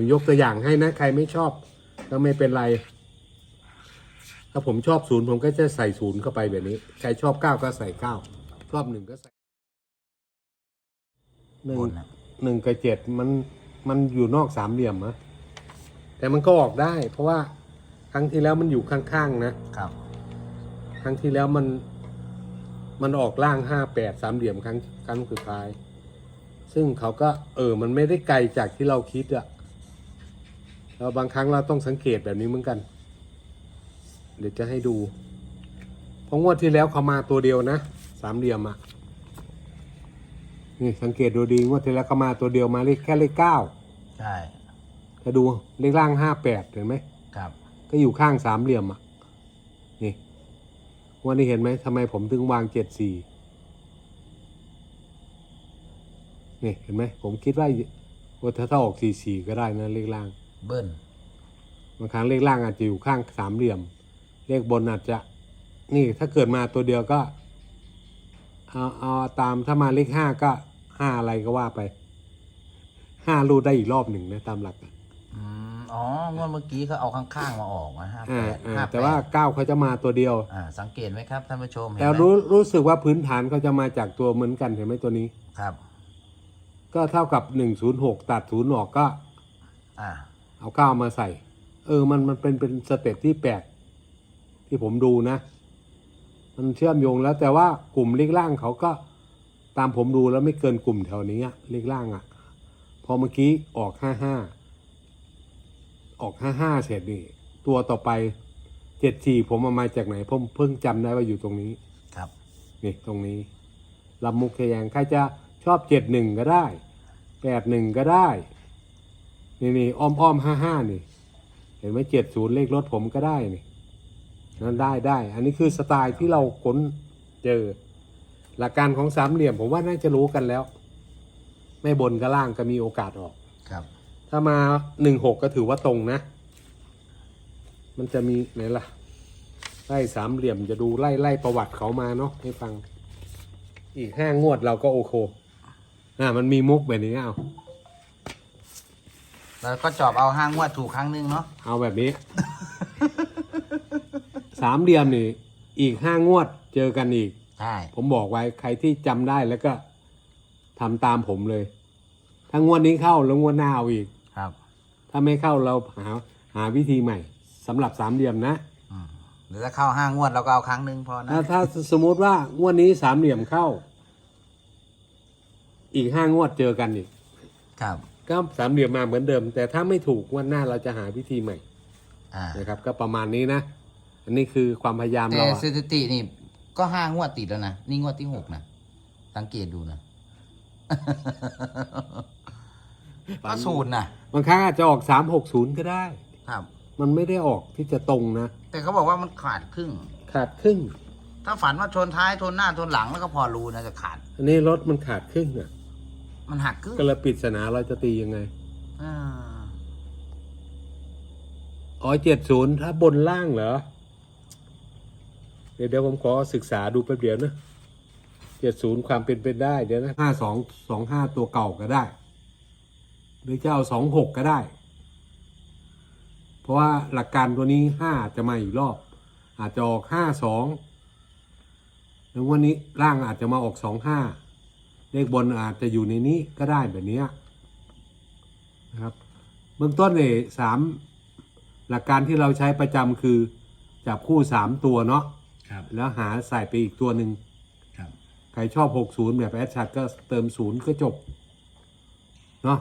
ผมยกตัวอย่างให้นะ ใครไม่ชอบก็ไม่เป็นไร ถ้าผมชอบศูนย์ผมก็จะใส่ศูนย์เข้าไปแบบนี้ ใครชอบเก้าก็ใส่เก้าชอบหนึ่งก็ใส่หนึ่งบนนะหนึ่งกับเจ็ดมันมันอยู่นอกสามเหลี่ยมนะแต่มันก็ออกได้ เพราะว่าครั้งที่แล้วมันอยู่ข้างๆนะครับ ครั้งที่แล้วมัน มันออกล่างห้าแปดสามเหลี่ยมครั้งครั้งสุดท้าย ซึ่งเขาก็ เออ มันไม่ได้ไกลจากที่เราคิดอะ แล้วบางครั้งเราต้องสังเกตแบบนี้เหมือนกัน เดี๋ยวจะให้ดูเพราะงวดที่แล้วเขามาตัวเดียวนะสามเหลี่ยมอะนี่สังเกตดูดีงวดที่แล้วเขามาตัวเดียวมาเลขแค่เลขเก้าใช่ถ้าดูเลขล่างห้าแปดเห็นไหมครับ ก็อยู่ข้างสามเหลี่ยมอะนี่วันนี้เห็นไหมทำไมผมถึงวางเจ็ดสี่นี่เห็นไหมผมคิดว่าว่าถ้าถ้าออกสี่สี่ก็ได้นะเลขล่าง เบิ้ลบางครั้งเลขล่างอาจจะอยู่ข้างสามเหลี่ยม เลขบนอาจจะ นี่ถ้าเกิดมาตัวเดียวก็เอาเอาตามถ้ามาเลขห้าก็ห้าอะไรก็ว่าไปห้ารูดได้อีกรอบหนึ่งนะตามหลักอะอืมอ๋องวดเมื่อกี้เขาเอาข้างๆมาออกนะห้าแปอ่าดอ่าห้าแต่ว่าเก้าเขาจะมาตัวเดียว อ่า สังเกตไหมครับท่านผู้ชมเห็นแต่ไหมรู้รู้สึกว่าพื้นฐานเขาจะมาจากตัวเหมือนกันเห็นไหมตัวนี้ ครับ ก็เท่ากับหนึ่งศูนย์หกตัดศูนย์ออกก็ อ่า เอาเก้ามาใส่ เออมันมันเป็นเป็นสเต็ปที่แปลกที่ผมดูนะ มันเชื่อมโยงแล้วแต่ว่ากลุ่มเลขล่างเขาก็ตามผมดูแล้วไม่เกินกลุ่มแถวนี้อะเลขล่างอะพอเมื่อกี้ออกห้าห้าออกห้าห้าเสร็จนี่ตัวต่อไปเจ็ดสี่ผมเอามาจากไหนผมเพิ่งจำได้ว่าอยู่ตรงนี้ครับนี่ตรงนี้ลำมุกทะแยงใครจะชอบเจ็ดหนึ่งก็ได้แปดหนึ่งก็ได้ นี่นี่อ้อมอ้อมห้าห้านี่ เห็นไหมเจ็ดศูนย์เลขรถผมก็ได้นี่นั่นได้ได้ อันนี้คือสไตล์ที่เราค้นเจอ หลักการของสามเหลี่ยมผมว่าน่าจะรู้กันแล้ว ไม่บนก็ล่างก็มีโอกาสออก ครับ ถ้ามาหนึ่งหกก็ถือว่าตรงนะ มันจะมีไหนล่ะ ไล่สามเหลี่ยมจะดูไล่ไล่ประวัติเขามาเนาะให้ฟัง อีกห้างวดเราก็โอโคอ่ามันมีมุกแบบนี้เอา แล้วก็จอบเอาห้างงวดถูกครั้งหนึงเนาะ เอาแบบนี้ สามเหลี่ยมนี่อีกห้างวดเจอกันอีก ใช่ ผมบอกไว้ใครที่จำได้แล้วก็ทำตามผมเลย ถ้างวดนี้เข้าแล้วงวดหน้าเอาอีก ครับถ้าไม่เข้าเราหาหาวิธีใหม่สำหรับสามเหลี่ยมนะอืมหรือถ้าเข้าห้างงวดเราก็เอาครั้งหนึ่งพอนะถ้าถ้าสมมุติว่างวดนี้สามเหลี่ยมเข้า อีกห้างวดเจอกันอีก ครับ ก็สามเหลี่ยมมาเหมือนเดิม แต่ถ้าไม่ถูกงวดหน้าเราจะหาวิธีใหม่อ่านะครับ ก็ประมาณนี้นะ อันนี้คือความพยายามแต่เราอะสถิตินี่ ก็ห้างวดติดแล้วนะ นี่งวดที่หกนะ สังเกตดูนะ ก็ศูนย์นะบางครั้งอาจจะออกสามหกศูนย์ก็ได้ ครับ มันไม่ได้ออกที่จะตรงนะ แต่เขาบอกว่ามันขาดครึ่ง ขาดครึ่ง ถ้าฝันว่าชนท้ายชนหน้าชนหลังแล้วก็พอรู้นะจะขาด อันนี้รถมันขาดครึ่งอะ มันหักครึ่งก็เลยปริดสนาเราจะตียังไงอ่าอ๋อเจ็ดศูนย์ถ้าบนล่างเหรอ เดี๋ยวเดี๋ยวผมขอศึกษาดูแป๊บเดียวนะเจ็ดศูนย์ความเป็นเป็นได้เดี๋ยวนะห้าสองสองห้าตัวเก่าก็ได้ หรือจะเอาสองหกก็ได้ เพราะว่าหลักการตัวนี้ห้าจะมาอีกรอบ อาจจะออกห้าสองหรือวันนี้ล่างอาจจะมาออกสองห้า เลขบนอาจจะอยู่ในนี้ก็ได้แบบเนี้ยนะครับ เบื้องต้นเนี่ยสามหลักการที่เราใช้ประจำคือจับคู่สามตัวเนาะครับ แล้วหาใส่ไปอีกตัวหนึ่งครับใครชอบ60แบบแอดชัดก็เติมศูนย์ก็จบเนาะ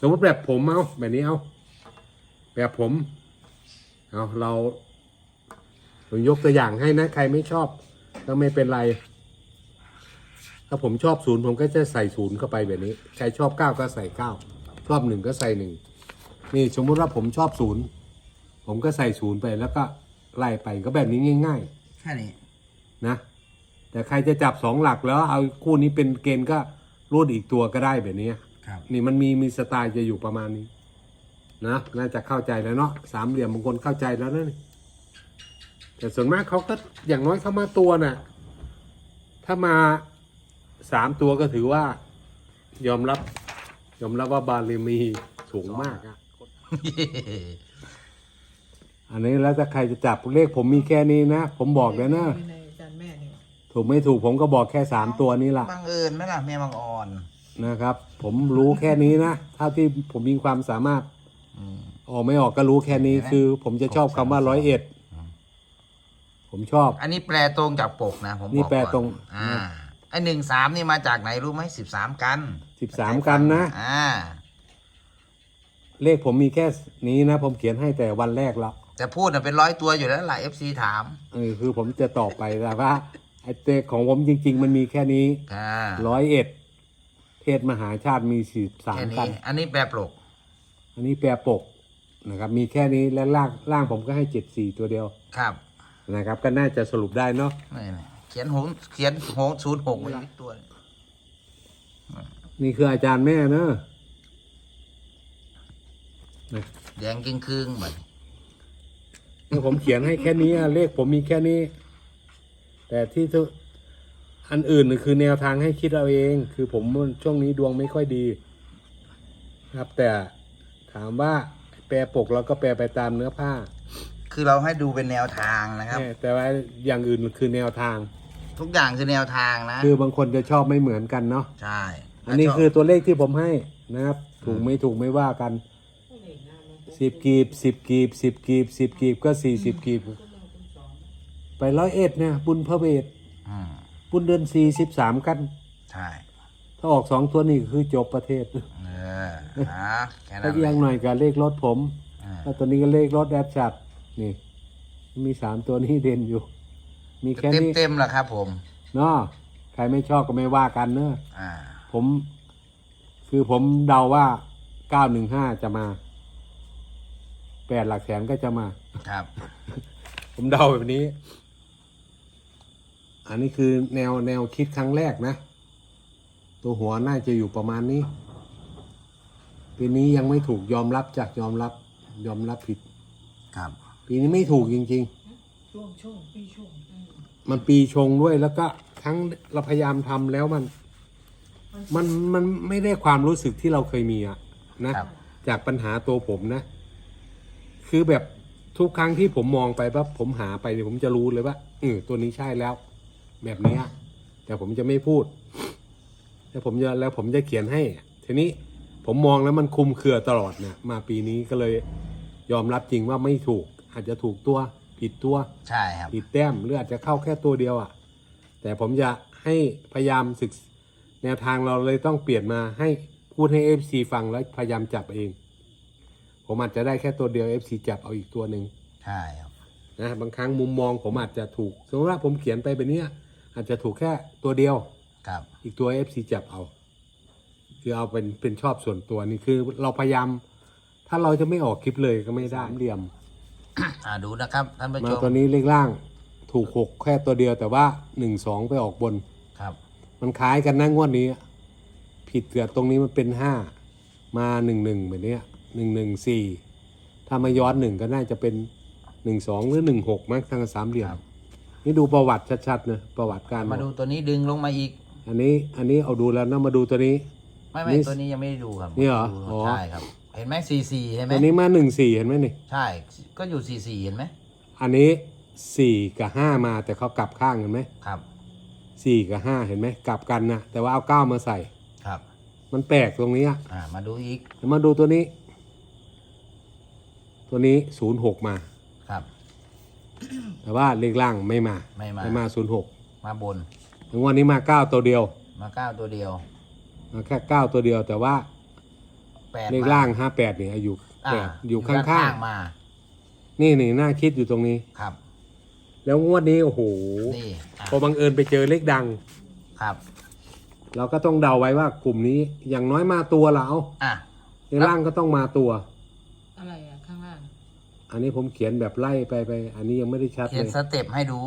สมมติแบบผมเอาแบบนี้เอาแบบผมเอาเราผมยกตัวอย่างให้นะ ใครไม่ชอบก็ไม่เป็นไร ถ้าผมชอบศูนย์ผมก็จะใส่ศูนย์เข้าไปแบบนี้ ใครชอบเก้าก็ใส่เก้าชอบหนึ่งก็ใส่หนึ่งนี่สมมุติว่าผมชอบศูนย์ผมก็ใส่ศูนย์ไปแล้วก็ไล่ไปก็แบบนี้ง่ายๆแค่นี้นะ แต่ใครจะจับสองหลักแล้วเอาคู่นี้เป็นเกณฑ์ก็รูดอีกตัวก็ได้แบบนี้ ครับ นี่มันมีมีสไตล์จะอยู่ประมาณนี้ นะน่าจะเข้าใจแล้วเนาะสามเหลี่ยมบางคนเข้าใจแล้วนะนี่แต่ส่วนมากเขาก็อย่างน้อยเข้ามาตัวน่ะ ถ้ามา สามตัวก็ถือว่า ยอมรับ ยอมรับว่าบารมีสูงมากอะอันนี้แล้วถ้าใครจะจับเลขผมมีแค่นี้นะ ผมบอกแล้วนะ ในอาจารย์แม่นี่ถูกไม่ถูกผมก็บอกแค่สามตัวนี้ล่ะ บังเอิญไหมล่ะแม่บางอ่อนนะครับ ผมรู้แค่นี้นะเท่าที่ผมมีความสามารถ อืม ออกไม่ออกก็รู้แค่นี้เห็นไหม คือ ผมจะชอบคำว่าร้อยเอ็ดอืมผมชอบ อันนี้แปลตรงจากปกนะ ผมนี่บอกแปลก่อนตรง อ่า ไอหนึ่งสามนี่มาจากไหนรู้ไหมสิบสามกันสิบสามกันนะ อ่า เลขผมมีแค่นี้นะ ผมเขียนให้แต่วันแรกแล้วแต่พูดน่ะเป็นร้อยตัวอยู่แล้วหลายเอฟซีถามเออคือผมจะตอบไปแต่ว่าไอ้เตของผมจริง ๆ มันมีแค่นี้อ่าร้อยเอ็ดเทศมหาชาติมีสิบสามแค่กันี้น อันนี้แปลปกอันนี้แปรปกนะครับ มีแค่นี้และล่างล่างผมก็ให้เจ็ดสี่ตัวเดียวครับนะครับ ก็น่าจะสรุปได้เนาะ นี่ๆ เขียนหงเขียนหงศูนย์หกไว้อีกตัวนี่คืออาจารย์แม่เนอะนะแดงกิ้งครึ่งเหมือนนี่ผมเขียนให้แค่นี้อะเลขผมมีแค่นี้ แต่ที่ทุกอันอื่นนี่คือแนวทางให้คิดเอาเอง คือผมช่วงนี้ดวงไม่ค่อยดี ครับ แต่ถามว่าแปลปกเราก็แปลไปตามเนื้อผ้าคือเราให้ดูเป็นแนวทางนะครับ แต่ว่าอย่างอื่นคือแนวทาง ทุกอย่างคือแนวทางนะ คือบางคนจะชอบไม่เหมือนกันเนาะใช่อันนี้คือตัวเลขที่ผมให้นะครับ ถูกไม่ถูกไม่ว่ากันสิบกีบสิบกีบสิบกีบสิบกีบก็สี่สิบกีบ ไปร้อยเอ็ดเนี่ย บุญพระเวทอืมบุญเดือนสี่สิบสามกัน ใช่ ถ้าออกสองตัวนี่คือจบประเทศเออนะแค่นั้ถ้านเอียงแหหละน่อยกับเลขรถผมอ่าถ้าตัวนี้ก็เลขรถแอดจัดนี่ มีสามตัวนี้เด่นอยู่ มีแค่เต็มนี้เต็มๆแหละครับ ผม เนาะใครไม่ชอบก็ไม่ว่ากันเนอะอ่า ผม คือผมเดาว่าเก้าหนึ่งห้าจะมาแปดหลักแสนก็จะมา ครับ ผมเดาแบบนี้ อันนี้คือแนวแนวคิดครั้งแรกนะ ตัวหัวน่าจะอยู่ประมาณนี้ปีนี้ยังไม่ถูกยอมรับจากยอมรับ ยอมรับผิด ครับ ปีนี้ไม่ถูกจริง ช่วงช่วงปีช่วงอืมๆมันปีชงด้วยแล้วก็ครั้งเราพยายามทำแล้วมัน มันมันไม่ได้ความรู้สึกที่เราเคยมีอะนะ ครับ จากปัญหาตัวผมนะ คือแบบทุกครั้งที่ผมมองไปปั๊บผมหาไปเนี่ยผมจะรู้เลยว่าเออตัวนี้ใช่แล้ว แบบเนี้ยแต่ผมจะไม่พูดแล้วผมจะแล้วผมจะเขียนให้ ทีนี้ผมมองแล้วมันคลุมเครือตลอดเนี่ยมาปีนี้ก็เลย ยอมรับจริงว่าไม่ถูก อาจจะถูกตัว ผิดตัวใช่ครับ ผิดแต้มหรืออาจจะเข้าแค่ตัวเดียวอะ่ะ แต่ผมจะให้พยายามศึกษแนวทางเราเลยต้องเปลี่ยนมาให้พูดให้ FC ฟังแล้วพยายามจับเอง ผมอาจจะได้แค่ตัวเดียว FC จับเอาอีกตัวหนึ่งใช่ครับนะบางครั้งมุมมองผมอาจจะถูกสมมติว่าผมเขียนไปแบบเนี้ยอาจจะถูกแค่ตัวเดียวครับ อีกตัว FC จับเอา คือเอาเป็นเป็นชอบส่วนตัวนี่คือเราพยายาม ถ้าเราจะไม่ออกคลิปเลยก็ไม่ได้สามเหลี่ยม อ่าดูนะครับท่านผู้มาชมตัวนี้เลขล่างถูกหกแค่ตัวเดียวแต่ว่าหนึ่งสองไปออกบน ครับ มันคล้ายกันนะงวดนี้ ผิดเกือบตรงนี้มันเป็นห้ามาหนึ่งหนึ่งแบบเนี้ยหนึ่งหนึ่งสี่ถ้ามาย้อนหนึ่งก็น่าจะเป็นหนึ่งสองหรือหนึ่งหกมั้งทางสามเหลี่ยมครับ นี่ดูประวัติชัดๆนะประวัติการมาดูตัวนี้ดึงลงมาอีก อันนี้อันนี้เอาดูแล้วนะมาดูตัวนี้ ไม่ไม่นี่ตัวนี้ยังไม่ได้ดูครับนี่เหรอดูอ๋อ ใช่ครับ เห็นไหมสี่สี่เห็นไหมตัวนี้มาหนึ่งสี่เห็นไหมนี่ ใช่ ก็อยู่สี่สี่เห็นไหมอันนี้สี่กับห้ามาแต่เขากลับข้างเห็นไหมครับสี่กับห้าเห็นไหมกลับกันนะแต่ว่าเอาเก้ามาใส่ ครับ มันแปลกตรงนี้อะอ่ามาดูอีกเดี๋ยวมาดูตัวนี้ ตัวนี้ศูนย์หกมา ครับ แต่ว่าเลขล่างไม่มา ไม่มาไม่มาศูนย์หกมาบนถึงวันนี้มาเก้าตัวเดียว มาเก้าตัวเดียวมาแค่เก้าตัวเดียวแต่ว่า แปดเลขมล่างห้าแปดเนี่ยอยู่อ่าแปดอยู่ข้ด้นางมาๆนี่นี่น่าคิดอยู่ตรงนี้ครับ แล้วงวดนี้โอ้โหนี่อะพอบังเอิญไปเจอเลขดังครับ เราก็ต้องเดาไว้ว่ากลุ่มนี้อย่างน้อยมาตัวละเอาอะในล่างก็ต้องมาตัว อะไรอะข้างล่าง อันนี้ผมเขียนแบบไล่ไปไป อันนี้ยังไม่ได้ชัดเขียเลนยสเต็ปให้ดู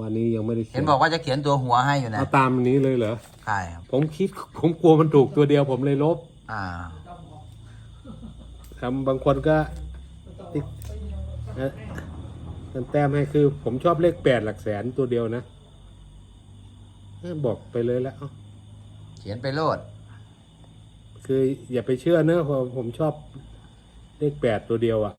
วันนี้ยังไม่ได้เขีเห็ยนนบอกว่าจะเขียนตัวหัวให้อยู่นะเอาตามนี้เลยเหรอใช่ครับผมคิดผมกลัวมันถูกตัวเดียวผมเลยลบ อ่าทำบางคนก็ติ๊กเอ่อแต้มให้คือผมชอบเลขแปดหลักแสนตัวเดียวนะเอ้ยบอกไปเลยแล้วเขียนไปโลด คืออย่าไปเชื่อเนอะเพราะผมชอบเลขแปดตัวเดียวอะ